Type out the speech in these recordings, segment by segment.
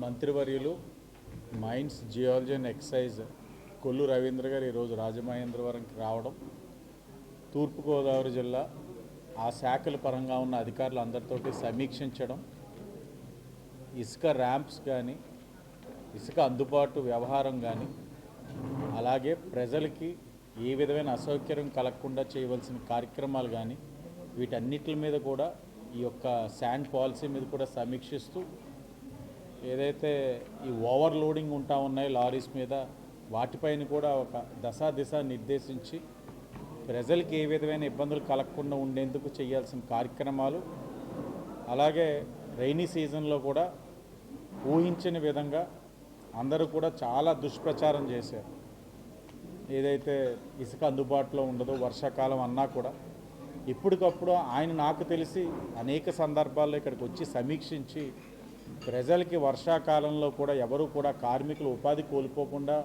మంత్రివర్యులు mines geology and excise Kollu Ravindra garu ఈరోజు రాజమహేంద్రవరంకి రావడం తూర్పుగోదావరి జిల్లా ఆ శాఖల పరంగా ఉన్న అధికారులు అందరితోటి సమీక్షించడం ఇసుక ర్యాంప్స్ కానీ ఇసుక అందుబాటు వ్యవహారం కానీ అలాగే ప్రజలకి ఏ విధమైన అసౌకర్యం కలగకుండా చేయవలసిన కార్యక్రమాలు కానీ వీటన్నిటి మీద కూడా ఈ యొక్క శాండ్ పాలసీ మీద కూడా సమీక్షిస్తూ ఏదైతే ఈ ఓవర్ లోడింగ్ ఉంటా ఉన్నాయో లారీస్ మీద వాటిపైన కూడా ఒక దశా దిశ నిర్దేశించి ప్రజలకి ఏ విధమైన ఇబ్బందులు కలగకుండా ఉండేందుకు చేయాల్సిన కార్యక్రమాలు అలాగే రైనీ సీజన్లో కూడా ఊహించని విధంగా అందరూ కూడా చాలా దుష్ప్రచారం చేశారు. ఏదైతే ఇసుక అందుబాటులో ఉండదో వర్షాకాలం అన్నా కూడా ఇప్పటికప్పుడు ఆయన నాకు తెలిసి అనేక సందర్భాల్లో ఇక్కడికి వచ్చి సమీక్షించి ప్రజలకి వర్షాకాలంలో కూడా ఎవరు కూడా కార్మికులు ఉపాధి కోల్పోకుండా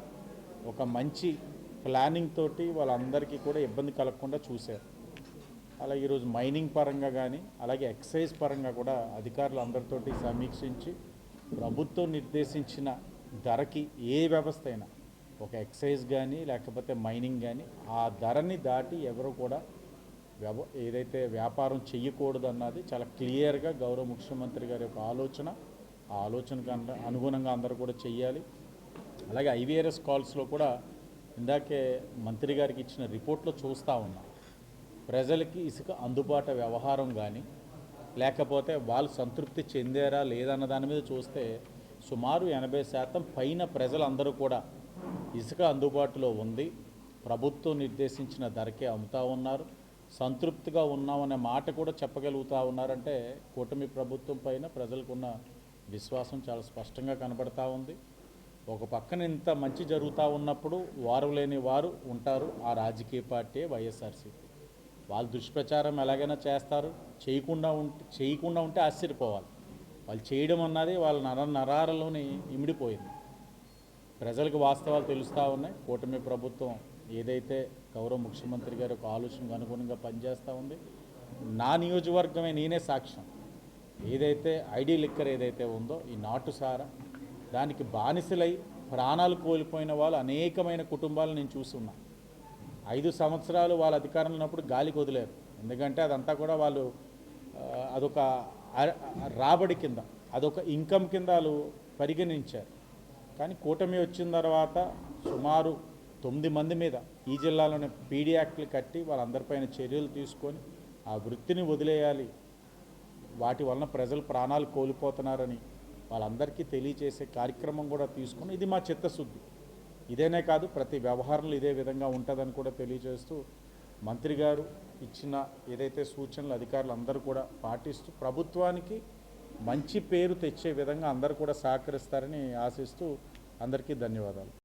ఒక మంచి ప్లానింగ్ తోటి వాళ్ళందరికీ కూడా ఇబ్బంది కలగకుండా చూశారు. అలాగే ఈరోజు మైనింగ్ పరంగా కానీ అలాగే ఎక్సైజ్ పరంగా కూడా అధికారులు అందరితోటి సమీక్షించి ప్రభుత్వం నిర్దేశించిన ధరకి ఏ వ్యవస్థ అయినా ఒక ఎక్సైజ్ కానీ లేకపోతే మైనింగ్ కానీ ఆ ధరని దాటి ఎవరు కూడా వ్యవ ఏదైతే వ్యాపారం చేయకూడదు అన్నది చాలా క్లియర్గా గౌరవ ముఖ్యమంత్రి గారి యొక్క ఆలోచన ఆ ఆలోచనకు అనుగుణంగా అందరూ కూడా చెయ్యాలి. అలాగే ఐవీఆర్ఎస్ కాల్స్లో కూడా ఇందాకే మంత్రి గారికి ఇచ్చిన రిపోర్ట్లో చూస్తూ ఉన్నాం ప్రజలకి ఇసుక అందుబాటు వ్యవహారం కానీ లేకపోతే వాళ్ళు సంతృప్తి చెందారా లేదన్న దాని మీద చూస్తే సుమారు ఎనభై శాతం పైన ప్రజలందరూ కూడా ఇసుక అందుబాటులో ఉంది. ప్రభుత్వం నిర్దేశించిన ధరకే అమ్ముతా ఉన్నారు. సంతృప్తిగా ఉన్నామనే మాట కూడా చెప్పగలుగుతా ఉన్నారంటే కూటమి ప్రభుత్వం పైన ప్రజలకున్న విశ్వాసం చాలా స్పష్టంగా కనబడతా ఉంది. ఒక పక్కన ఇంత మంచి జరుగుతూ ఉన్నప్పుడు వారు లేని వారు ఉంటారు ఆ రాజకీయ పార్టీ వైఎస్ఆర్సీపీ. వాళ్ళు దుష్ప్రచారం ఎలాగైనా చేస్తారు. చేయకుండా ఉంటే చేయకుండా ఉంటే ఆశ్చర్యపోవాలి. వాళ్ళు చేయడం అన్నది వాళ్ళ నర నరాలలోని ఇమిడిపోయింది. ప్రజలకు వాస్తవాలు తెలుస్తూ ఉన్నాయి. కూటమి ప్రభుత్వం ఏదైతే గౌరవ ముఖ్యమంత్రి గారి ఒక ఆలోచనకు అనుగుణంగా పనిచేస్తూ ఉంది. నా నియోజకవర్గమే నేనే సాక్ష్యం. ఏదైతే ఐడి లిక్కర్ ఏదైతే ఉందో ఈ నాటు సారా దానికి బానిసలై ప్రాణాలు కోల్పోయిన వాళ్ళు అనేకమైన కుటుంబాలు నేను చూస్తున్నా. ఐదు సంవత్సరాలు వాళ్ళ అధికారంలో ఉన్నప్పుడు గాలికి వదిలేరు ఎందుకంటే అదంతా కూడా వాళ్ళు అదొక రాబడి కింద అదొక ఇన్కమ్ కింద వాళ్ళు పరిగణించారు. కానీ కూటమి వచ్చిన తర్వాత సుమారు తొమ్మిది మంది మీద ఈ జిల్లాలోనే పీడియాక్ట్లు కట్టి వాళ్ళందరిపైన చర్యలు తీసుకొని ఆ వృత్తిని వదిలేయాలి. వాటి వలన ప్రజలు ప్రాణాలు కోల్పోతున్నారని వాళ్ళందరికీ తెలియచేసే కార్యక్రమం కూడా తీసుకుని ఇది మా చిత్తశుద్ధి. ఇదేనే కాదు ప్రతి వ్యవహారంలో ఇదే విధంగా ఉంటుందని కూడా తెలియజేస్తూ మంత్రి గారు ఇచ్చిన ఏదైతే సూచనలు అధికారులు అందరూ కూడా పాటిస్తూ ప్రభుత్వానికి మంచి పేరు తెచ్చే విధంగా అందరూ కూడా సహకరిస్తారని ఆశిస్తూ అందరికీ ధన్యవాదాలు.